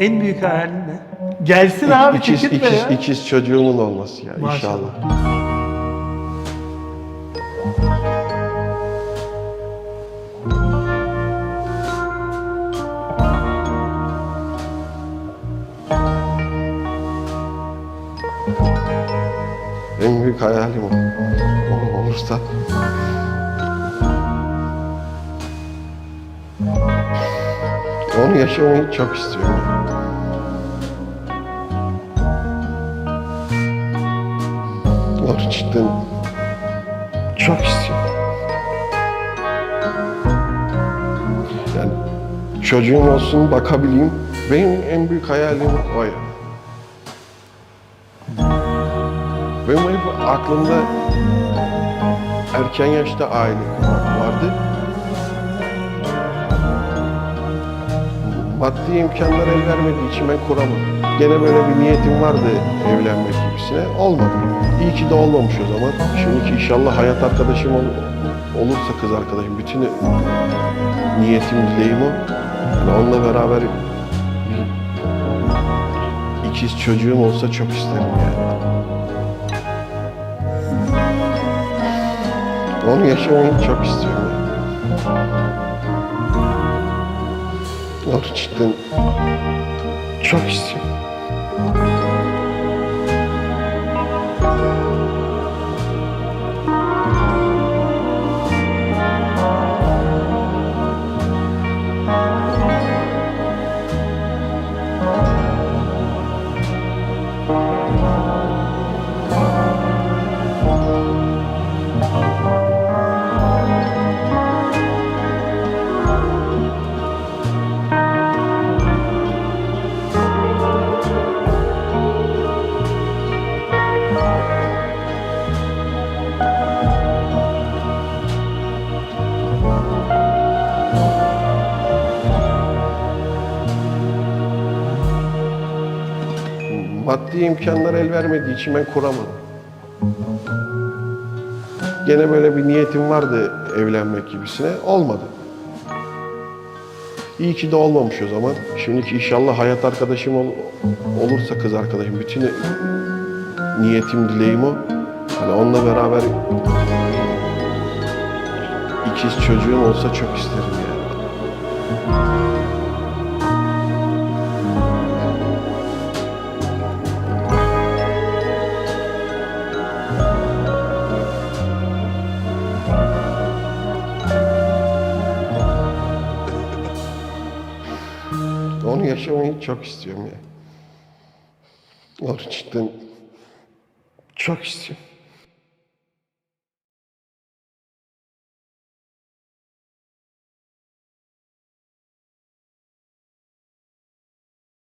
En büyük hayalin ne? Gelsin abi ikiz, çekinme ikiz, ya. ikiz çocuğumun olması ya Maşallah. inşallah. En büyük hayalim o. O olursa onu yaşamayı çok istiyorum. Gerçekten çok istiyorum. Yani çocuğum olsun bakabileyim. Benim en büyük hayalim o ya. Benim hep aklımda erken yaşta aile kurmak vardı. Maddi imkanlar el vermediği için ben kuramadım. Gene böyle bir niyetim vardı evlenmek gibisine. Olmadı. İyi ki de olmamış o zaman. Şimdiki inşallah hayat arkadaşım ol- olursa kız arkadaşım. Bütün niyetim, dileğim o. Yani onunla beraber ikiz çocuğum olsa çok isterim yani. Onu yaşamayı çok istiyorum. Yani. Gerçekten çok istiyorum. Maddi imkanlar el vermediği için ben kuramadım. Gene böyle bir niyetim vardı evlenmek gibisine. Olmadı. İyi ki de olmamış o zaman. Şimdiki inşallah hayat arkadaşım ol- olursa kız arkadaşım. Bütün niyetim, dileğim o. Hani onunla beraber ikiz çocuğum olsa çok isterim yani. Onu yaşamayı çok istiyorum ya. Gerçekten Uşak istiyorum.